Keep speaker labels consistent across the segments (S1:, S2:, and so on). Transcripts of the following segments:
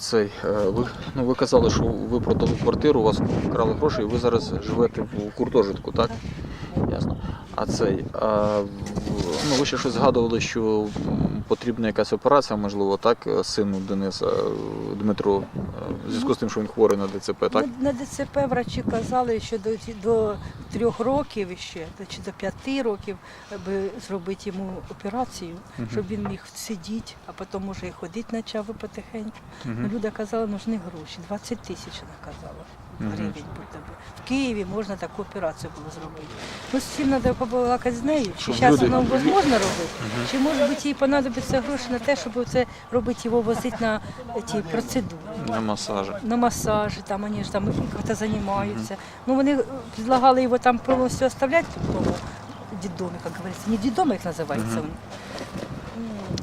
S1: цей, е, ви, ну, ви казали, що ви продали квартиру, у вас вкрали гроші, і ви зараз живете в гуртожитку, так? Ясно. А цей, а, ну, ви ще щось згадували, що потрібна якась операція, можливо, так, е, сину Дениса е, Дмитру, е, в зв'язку з тим, що він хворий на ДЦП, так?
S2: На, на ДЦП врачі казали, що до, до трьох років ще, чи до п'яти років, аби зробити йому операцію,
S1: Мгм.
S2: щоб він міг сидіти, а потім може і ходити почав потихеньку. Ну,
S1: Мгм.
S2: Люди казали, нужні гроші. 20 тисяч.
S1: Мгм.
S2: Гривень. В Києві можна таку операцію було зробити. Ну, з цим треба побалакати з нею. Чи зараз воно можна робити, чи може бути їй понадобиться гроші на те, щоб це робити його возити на ті процедури.
S1: На масажі.
S2: на массажі, там вони ж там як-то займаються. Ну вони предлагали його там повністю оставляти в тому дідомі, як говориться. Не дідом, як називається він.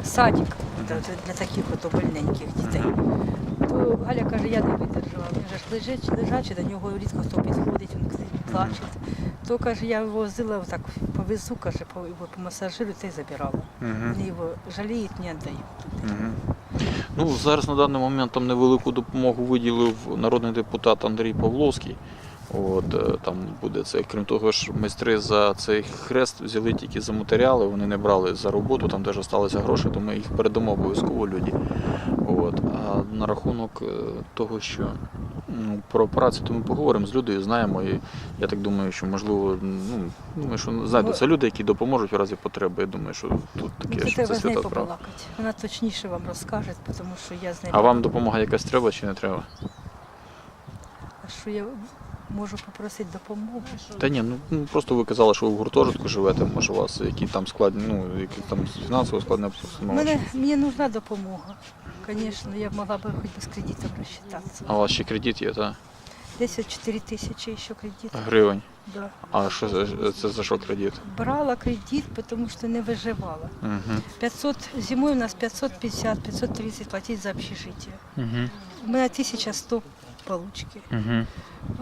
S2: Садик для, для таких от больненьких дітей. То Галя каже, я не видержала. Він же ж лежить, лежачий, до нього рідко хто підходить, він плаче. То каже, я його возила так повезу, каже, по, його помасажирую, та й забирала. Вони його жаліють, не віддають.
S1: Ну, зараз на даний момент там невелику допомогу виділив народний депутат Андрій Павловський. От е, там буде це, крім того ж, майстри за цей хрест взяли тільки за матеріали, вони не брали за роботу, там теж залишилися гроші, то ми їх передамо обов'язково люди. От. А на рахунок е, того, що ну, про операцію, то ми поговоримо з людьою, знаємо. І я так думаю, що можливо, ну думаю, що знайдуться люди, які допоможуть в разі потреби. Я думаю, що тут
S2: Ну,
S1: таке
S2: це
S1: що це свята справа.
S2: Вона точніше вам розкаже, тому що я з нею.
S1: А вам допомога якась треба чи не треба?
S2: Що я можу попросити допомогу?
S1: Та ні, ну ну, просто ви казали, що ви в гуртожитку живете, може у вас які там складні, ну які там фінансово складне постановище.
S2: Мене, мені нужна допомога. Звісно, я б могла б хоч би з кредитом розчитатися.
S1: А у вас ще кредит є, так?
S2: Десь от 4 тисячі ще кредит.
S1: Гривень.
S2: Да.
S1: А що за- це за що кредит?
S2: Брала кредит, тому що не виживала.
S1: Угу.
S2: 500, зимою у нас 550-530 платить за общежиття.
S1: Угу.
S2: У мене 1100 получки.
S1: Угу.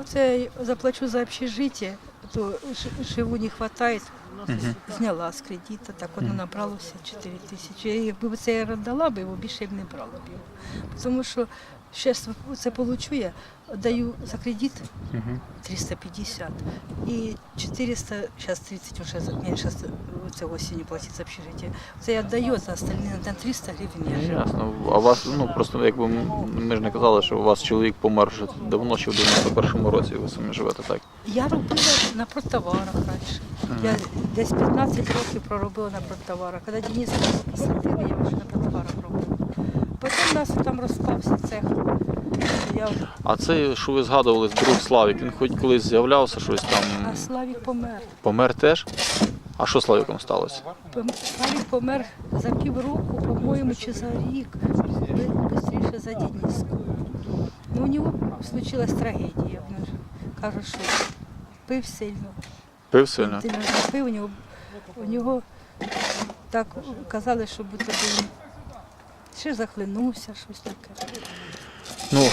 S2: Оце я заплачу за общежиття, то живу не вистачає.
S1: Угу.
S2: Зняла з кредита, так воно набралося 4 тисячі. Я Якби це я роздала б його, більше б не брала б його. Тому що зараз це получу я, даю за кредит
S1: Угу.
S2: 350 і 400, зараз 30 вже менше це осінню платить за общежиття. Це я віддаю, за остальні на 300 гривень я.
S1: Ясно. А вас, ну просто якби ми ж не казали, що у вас чоловік помер вже давно, ще в 91-му році ви самі живете, так?
S2: Я робила на продтоварах раніше. Я десь 15 років проробила на продтоварах. Коли Денис посадили, я вже на продтоварах робила. Потім у нас там розпався цех. Я...
S1: А це, що ви згадували, друг Славік, він хоч колись з'являвся, щось там
S2: А Славік помер.
S1: помер теж? А що Славіком сталося?
S2: Славік помер за півроку, по-моєму, чи за рік, швидше за Дениску. Ну, у нього случилась трагедія. Кажуть, що пив сильно.
S1: Пив сильно?
S2: Пив, у нього, у нього так казали, що би він ще захлинувся, щось таке.
S1: Ну,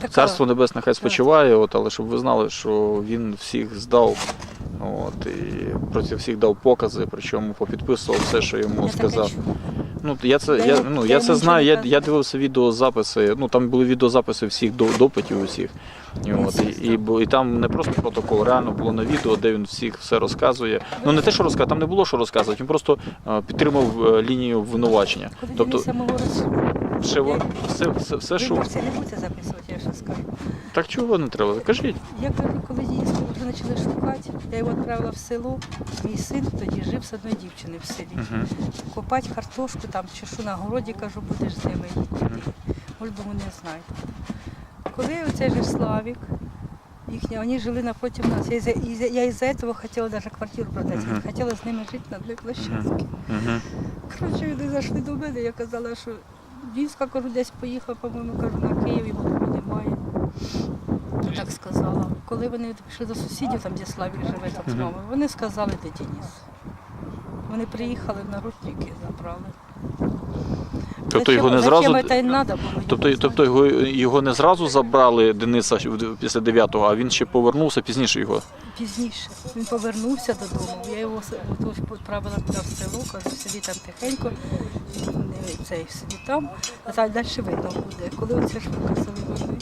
S2: Така-
S1: Царство Небесне хай спочиває, от, але щоб ви знали, що він всіх здав. От, і проти всіх дав покази, причому попідписував все, що йому
S2: Я
S1: сказав. Ну, я це,
S2: Я
S1: я, ну,
S2: я
S1: це знаю, я, я дивився відеозаписи, ну там були відеозаписи всіх до- допитів усіх. І, от, і, і, і там не просто протокол, реально було на відео, де він всіх все розказує. Ну не те, що розказує, там не було що розказувати, він просто е, підтримав е, лінію обвинувачення.
S2: Коли
S1: Тобто, во- все, все, все, що.
S2: Не будете записувати, я ще скажу.
S1: Так чого не треба? Кажіть.
S2: Я кажу, коли вже почали шукати, я його відправила в село. Мій син тоді жив з одною дівчиною в селі.
S1: Угу.
S2: Копати картошку там, чи що на городі, кажу, будеш з ними йти. Може, бо вони знають. Коли оцей же Славік, їхня, вони жили напроти нас. Я, із-за- із-за- я із-за цього хотіла навіть квартиру продати.
S1: Мгм.
S2: Хотіла з ними жити на одній площадці.
S1: Угу.
S2: Коротше, вони зайшли до мене, я казала, що Дінська, кажу, десь поїхав, по-моєму, кажу, на Київ, його немає. Так сказала. Коли вони пішли до сусідів, там, де Славік живе, там з мамою, вони сказали, де Деніс. Вони приїхали в наручники, забрали.
S1: Тобто його не зразу.
S2: це й надо було?
S1: Тобто, тобто його, його не зразу забрали Дениса після 9-го, а він ще повернувся пізніше його.
S2: Пізніше. Він повернувся додому. Я його відправила туди в село, кажу, сиди там тихенько, цей сиди там, а далі видно буде. Коли оце ж виказали вони,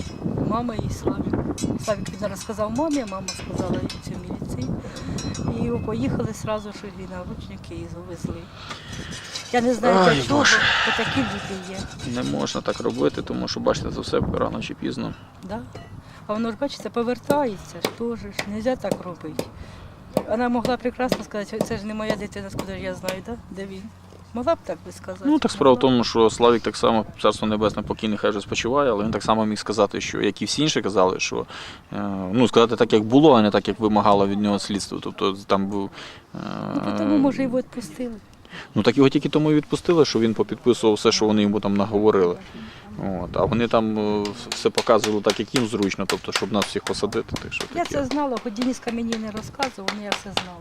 S2: мама і Славік. Славік він розказав мамі, а мама сказала цю міліції. І поїхали одразу, що і наручники і завезли. Я не знаю
S1: Ай,
S2: для чого,
S1: Боже.
S2: бо такі люди є.
S1: Не можна так робити, тому що бачите, це все рано чи пізно.
S2: Да? А воно ж, бачите, повертається ж теж, ж, не можна так робити. Вона могла прекрасно сказати, це ж не моя дитина, скажу, я знаю, да? де він. Могла б так би сказати.
S1: Ну так справа в тому, що Славік так само, царство небесне покійний, хай вже спочиває, але він так само міг сказати, що як і всі інші казали, що е, ну сказати так, як було, а не так, як вимагало від нього слідство. Тобто там був. е,
S2: Ну, тому, може, його відпустили.
S1: Ну так його тільки тому і відпустили, що він попідписував все, що вони йому там наговорили. От, а вони там е, все показували так, як їм зручно, тобто, щоб нас всіх посадити. Так що
S2: Я
S1: таке.
S2: це знала, хоч Дініска мені не розказував, але я все знала.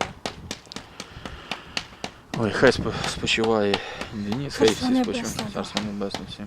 S1: Ой, хай спочиває Деніс, хай всі спочиває. Царство небесне всім.